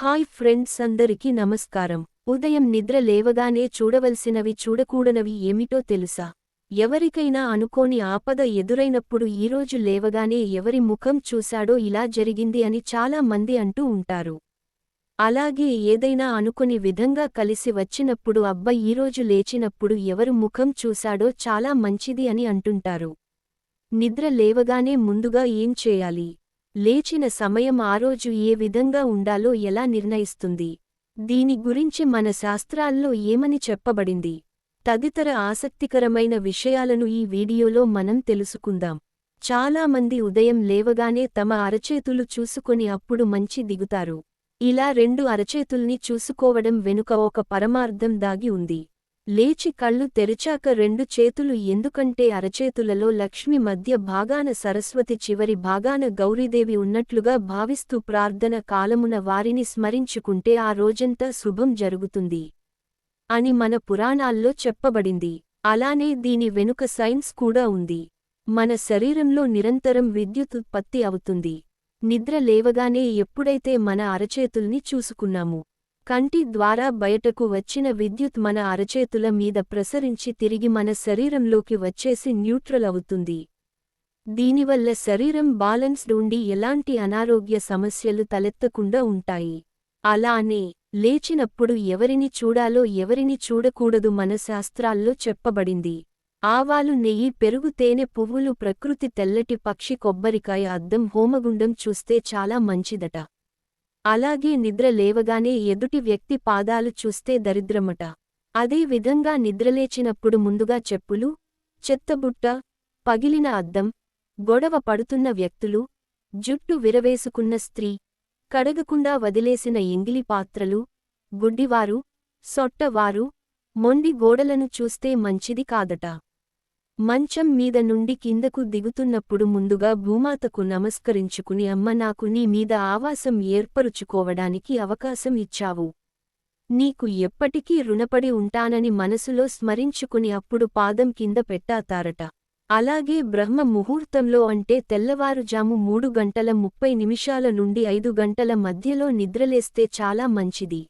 Hi friends అందరికీ నమస్కారం. ఉదయం నిద్ర లేవగానే చూడవలసినవి చూడకూడనవి ఏమిటో తెలుసా? ఎవరికైనా అనుకోని ఆపద ఎదురైనప్పుడు ఈరోజు లేవగానే ఎవరి ముఖం చూశాడో ఇలా జరిగింది అని చాలా మంది అంటూ ఉంటారు. అలాగే ఏదైనా అనుకుని విధంగా కలిసి వచ్చినప్పుడు అబ్బ ఈరోజు లేచినప్పుడు ఎవరు ముఖం చూశాడో చాలా మంచిది అని అంటుంటారు. నిద్ర లేవగానే ముందుగా ఏం చేయాలి? లేచిన సమయం ఆ రోజు ఏ విధంగా ఉండాలో ఎలా నిర్ణయిస్తుంది? దీని గురించి మన శాస్త్రాల్లో ఏమని చెప్పబడింది? తదితర ఆసక్తికరమైన విషయాలను ఈ వీడియోలో మనం తెలుసుకుందాం. చాలామంది ఉదయం లేవగానే తమ అరచేతులు చూసుకొని అప్పుడు మంచి దిగుతారు. ఇలా రెండు అరచేతుల్ని చూసుకోవడం వెనుక ఒక పరమార్థం దాగి ఉంది. లేచి కళ్ళు తెరిచాక రెండు చేతులు ఎందుకంటే అరచేతులలో లక్ష్మి మధ్య భాగాన సరస్వతి చివరి భాగాన గౌరీదేవి ఉన్నట్లుగా భావిస్తూ ప్రార్థన కాలమున వారిని స్మరించుకుంటే ఆ రోజంతా శుభం జరుగుతుంది అని మన పురాణాల్లో చెప్పబడింది. అలానే దీని వెనుక సైన్స్ కూడా ఉంది. మన శరీరంలో నిరంతరం విద్యుత్ ఉత్పత్తి అవుతుంది. నిద్ర లేవగానే ఎప్పుడైతే మన అరచేతుల్ని చూసుకున్నాము కంటి ద్వారా బయటకు వచ్చిన విద్యుత్ మన అరచేతుల మీద ప్రసరించి తిరిగి మన శరీరంలోకి వచ్చేసి న్యూట్రల్ అవుతుంది. దీనివల్ల శరీరం బాలన్స్డ్ ఉండి ఎలాంటి అనారోగ్య సమస్యలు తలెత్తకుండా ఉంటాయి. అలానే లేచినప్పుడు ఎవరిని చూడాలో ఎవరిని చూడకూడదు మన శాస్త్రాల్లో చెప్పబడింది. ఆవాలు నెయ్యి పెరుగు తేనె పువ్వులు ప్రకృతి తెల్లటి పక్షి కొబ్బరికాయ అద్దం హోమగుండం చూస్తే చాలా మంచిదట. అలాగే నిద్ర లేవగానే ఎదుటి వ్యక్తి పాదాలు చూస్తే దరిద్రమట. అదే విధంగా నిద్రలేచినప్పుడు ముందుగా చెప్పులు చెత్తబుట్ట పగిలిన అద్దం గొడవ పడుతున్న వ్యక్తులు జుట్టు విరవేసుకున్న స్త్రీ కడగకుండా వదిలేసిన ఎంగిలి పాత్రలు గుడ్డివారు సొట్టవారు మొండి గోడలను చూస్తే మంచిది కాదట. మంచం మీద నుండి కిందకు దిగుతున్నప్పుడు ముందుగా భూమాతకు నమస్కరించుకుని అమ్మ నాకు నీ మీద ఆవాసం ఏర్పరుచుకోవడానికి అవకాశం ఇచ్చావు. నీకు ఎప్పటికీ రుణపడి ఉంటానని మనసులో స్మరించుకుని అప్పుడు పాదం కింద పెట్టాతారట. అలాగే బ్రహ్మ ముహూర్తంలో అంటే తెల్లవారుజాము మూడు గంటల ముప్పై నిమిషాల నుండి ఐదు గంటల మధ్యలో నిద్రలేస్తే చాలా మంచిది.